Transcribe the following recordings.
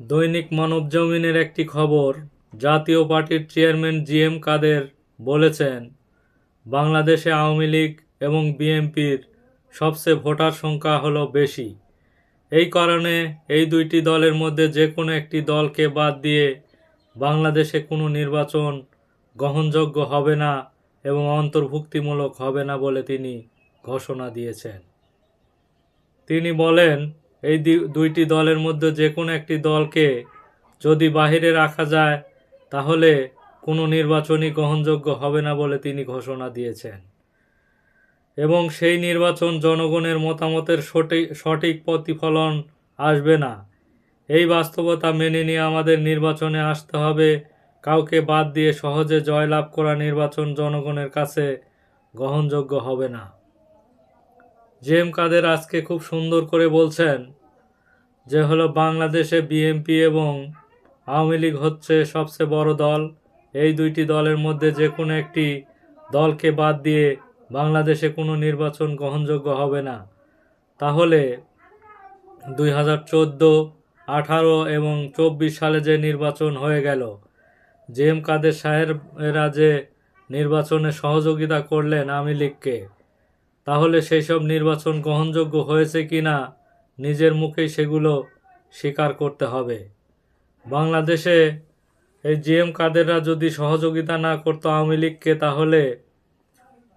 দৈনিক মানবজমিনের একটি খবর, জাতীয় পার্টির চেয়ারম্যান জি এম কাদের বলেছেন, বাংলাদেশে আওয়ামী লীগ এবং বিএনপির সবচেয়ে ভোটার সংখ্যা হলো বেশি। এই কারণে এই দুইটি দলের মধ্যে যে কোনো একটি দলকে বাদ দিয়ে বাংলাদেশে কোনো নির্বাচন গ্রহণযোগ্য হবে না এবং অন্তর্ভুক্তিমূলক হবে না বলে তিনি ঘোষণা দিয়েছেন। তিনি বলেন এই দুইটি দলের মধ্যে যে কোনো একটি দলকে যদি বাহিরে রাখা যায়, তাহলে কোনো নির্বাচনই গ্রহণযোগ্য হবে না বলে তিনি ঘোষণা দিয়েছেন। এবং সেই নির্বাচন জনগণের মতামতের সঠিক সঠিক প্রতিফলন আসবে না। এই বাস্তবতা মেনে নিয়ে আমাদের নির্বাচনে আসতে হবে। কাউকে বাদ দিয়ে সহজে জয়লাভ করা নির্বাচন জনগণের কাছে গ্রহণযোগ্য হবে না। জেম কাদের আজকে খুব সুন্দর করে বলছেন যে হলো বাংলাদেশে বিএনপি এবং আওয়ামী লীগ হচ্ছে সবচেয়ে বড় দল। এই দুইটি দলের মধ্যে যে কোনো একটি দলকে বাদ দিয়ে বাংলাদেশে কোনো নির্বাচন গ্রহণযোগ্য হবে না। তাহলে দুই হাজার চোদ্দ, আঠারো এবং চব্বিশ সালে যে নির্বাচন হয়ে গেল জে এম কাদের সাহেবেরা যে নির্বাচনে সহযোগিতা করলেন আওয়ামী লীগকে তাহলে সেই সব নির্বাচন গ্রহণযোগ্য হয়েছে কি না? নিজের মুখেই সেগুলো স্বীকার করতে হবে। বাংলাদেশে এই জিএম কাদেররা যদি সহযোগিতা না করতো আওয়ামী লীগকে, তাহলে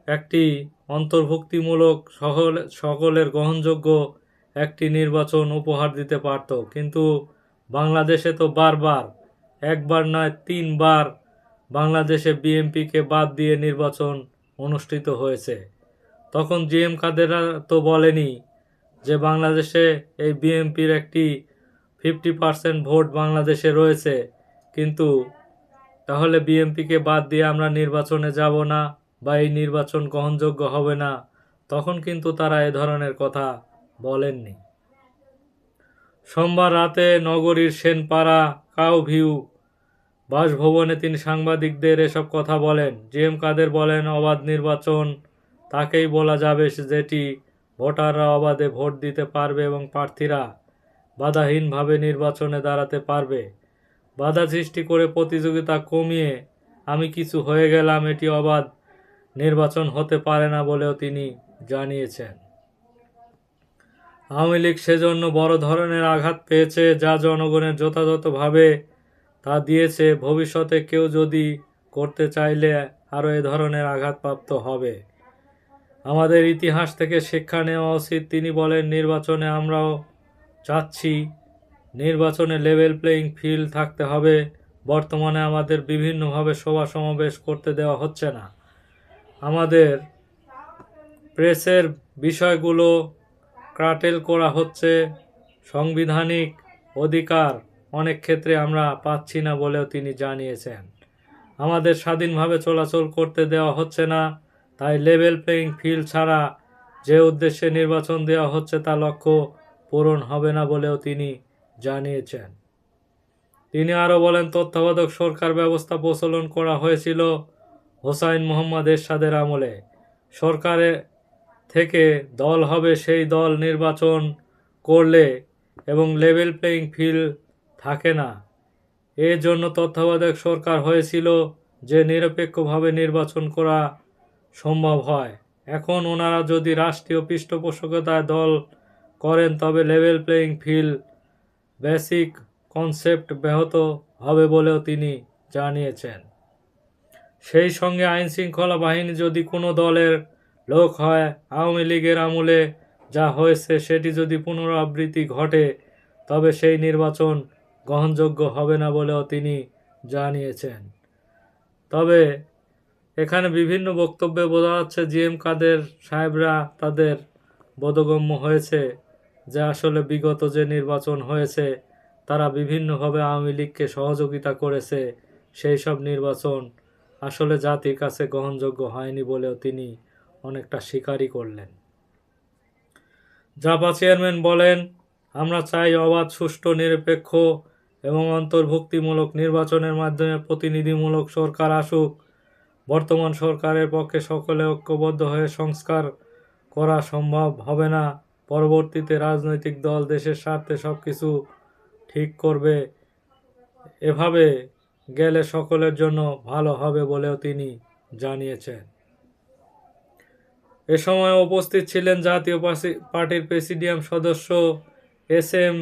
একটি অন্তর্ভুক্তিমূলক সকল সকলের গ্রহণযোগ্য একটি নির্বাচন উপহার দিতে পারত। কিন্তু বাংলাদেশে তো বারবার, একবার নয়, তিনবার বাংলাদেশে বিএনপিকে বাদ দিয়ে নির্বাচন অনুষ্ঠিত হয়েছে। তখন জিএম কাদেরা তো বলেনি যে বাংলাদেশে এই বিএনপির একটি ফিফটি পার্সেন্ট ভোট বাংলাদেশে রয়েছে। কিন্তু তাহলে বিএনপিকে বাদ দিয়ে আমরা নির্বাচনে যাব না বা এই নির্বাচন গ্রহণযোগ্য হবে না, তখন কিন্তু তারা এ ধরনের কথা বলেননি। সোমবার রাতে নগরীর সেনপাড়া কাউ ভিউ বাসভবনে তিনি সাংবাদিকদের এসব কথা বলেন। জি এম কাদের বলেন, অবাধ নির্বাচন তাকেই বলা যাবে যেটি ভোটাররা অবাধে ভোট দিতে পারবে এবং প্রার্থীরা বাধাহীনভাবে নির্বাচনে দাঁড়াতে পারবে। বাধা সৃষ্টি করে প্রতিযোগিতা কমিয়ে আমি কিছু হয়ে গেলাম, এটি অবাধ নির্বাচন হতে পারে না বলেও তিনি জানিয়েছেন। আওয়ামী লীগ সেজন্য বড় ধরনের আঘাত পেয়েছে, যা জনগণের যথাযথভাবে তা দিয়েছে। ভবিষ্যতে কেউ যদি করতে চাইলে আরও এ ধরনের আঘাতপ্রাপ্ত হবে। আমাদের ইতিহাস থেকে শিক্ষা নেওয়া উচিত। তিনি বলেন, নির্বাচনে আমরাও চাচ্ছি নির্বাচনে লেভেল প্লেয়িং ফিল্ড থাকতে হবে। বর্তমানে আমাদের বিভিন্নভাবে সভা সমাবেশ করতে দেওয়া হচ্ছে না। আমাদের প্রেসের বিষয়গুলো ক্রাটেল করা হচ্ছে। সাংবিধানিক অধিকার অনেক ক্ষেত্রে আমরা পাচ্ছি না বলেও তিনি জানিয়েছেন। আমাদের স্বাধীনভাবে চলাচল করতে দেওয়া হচ্ছে না। তাই লেভেল প্লেয়িং ফিল্ড ছাড়া যে উদ্দেশ্যে নির্বাচন দেওয়া হচ্ছে তা লক্ষ্য পূরণ হবে না বলেও তিনি জানিয়েছেন। তিনি আরও বলেন, তত্ত্বাবধায়ক সরকার ব্যবস্থা প্রচলন করা হয়েছিল হোসাইন মোহাম্মদ এরশাদের আমলে। সরকারে থেকে দল হবে, সেই দল নির্বাচন করলে এবং লেভেল প্লেয়িং ফিল্ড থাকে না। এর জন্য তত্ত্বাবধায়ক সরকার হয়েছিল যে নিরপেক্ষভাবে নির্বাচন করা সম্ভব হয়। এখন ওনারা যদি রাষ্ট্রীয় পৃষ্ঠপোষকতায় দল করেন, তবে level playing field basic concept ব্যাহত হবে বলেও তিনি জানিয়েছেন। সেই সঙ্গে আইন শৃঙ্খলা বাহিনী যদি কোনো দলের লোক হয়, আওয়ামী লীগের আমলে যা হয়েছে সেটি যদি পুনরাবৃত্তি ঘটে, তবে সেই নির্বাচন গ্রহণযোগ্য হবে না বলেও তিনি জানিয়েছেন। তবে এখানে বিভিন্ন বক্তব্যে বোঝা যাচ্ছে জি এম কাদের সাহেবরা তাদের বোধগম্য হয়েছে, যে আসলে বিগত যে নির্বাচন হয়েছে, তারা বিভিন্নভাবে আওয়ামী লীগকে সহযোগিতা করেছে, সেই সব নির্বাচন আসলে জাতির কাছে গ্রহণযোগ্য হয়নি বলেও তিনি অনেকটা স্বীকারই করলেন। জাপা চেয়ারম্যান বলেন, আমরা চাই অবাধ, সুষ্ঠু, নিরপেক্ষ এবং অন্তর্ভুক্তিমূলক নির্বাচনের মাধ্যমে প্রতিনিধিমূলক সরকার আসুক বর্তমান সরকারের পক্ষে সকলে ঐক্যবদ্ধ হয়ে সংস্কার করা সম্ভব হবে না। পরবর্তীতে রাজনৈতিক দল দেশের স্বার্থে সব কিছু ঠিক করবে। এভাবে গেলে সকলের জন্য ভালো হবে বলেও তিনি জানিয়েছেন। এ সময় উপস্থিত ছিলেন জাতীয় পার্টির প্রেসিডিয়াম সদস্য S M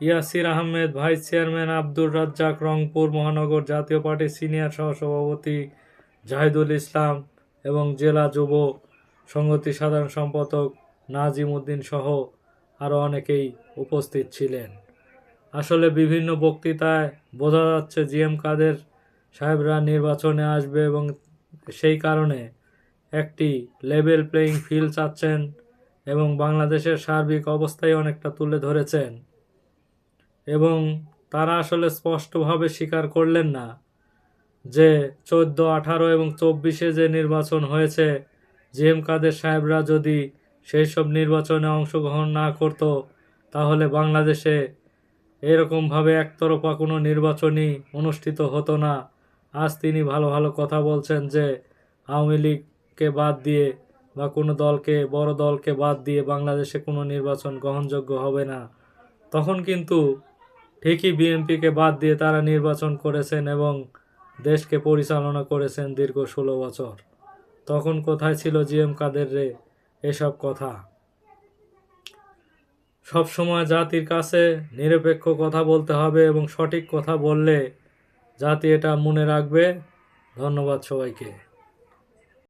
Yasir Ahmed, vice chairman Abdur Razzak, Rangpur মহানগর জাতীয় পার্টির সিনিয়র সহসভাপতি জাহিদুল ইসলাম এবং জেলা যুব সংহতি সাধারণ সম্পাদক নাজিম উদ্দিন সহ আরও অনেকেই উপস্থিত ছিলেন। আসলে বিভিন্ন বক্তৃতায় বোঝা যাচ্ছে জিএম কাদের সাহেবরা নির্বাচনে আসবে এবং সেই কারণে একটি লেভেল প্লেয়িং ফিল্ড চাচ্ছেন এবং বাংলাদেশের সার্বিক অবস্থায় অনেকটা তুলে ধরেছেন। এবং তারা আসলে স্পষ্টভাবে স্বীকার করলেন না। যে চোদ্দ, আঠারো এবং চব্বিশে যে নির্বাচন হয়েছে, জিএম কাদের সাহেবরা যদি সেই সব নির্বাচনে অংশগ্রহণ না করত, তাহলে বাংলাদেশে এরকমভাবে একতরফা কোনো নির্বাচনই অনুষ্ঠিত হতো না। আজ তিনি ভালো ভালো কথা বলছেন যে আওয়ামী লীগকে বাদ দিয়ে বা কোনো দলকে, বড় দলকে বাদ দিয়ে বাংলাদেশে কোনো নির্বাচন গ্রহণযোগ্য হবে না। তখন কিন্তু ঠিকই বিএনপিকে বাদ দিয়ে তারা নির্বাচন করেছেন এবং দেশকে পরিচালনা করেছেন দীর্ঘ ষোলো বছর। তখন কোথায় ছিল জিএম কাদের রে এসব কথা? সবসময় জাতির কাছে নিরপেক্ষ কথা বলতে হবে এবং সঠিক কথা বললে জাতি এটা মনে রাখবে। ধন্যবাদ সবাইকে।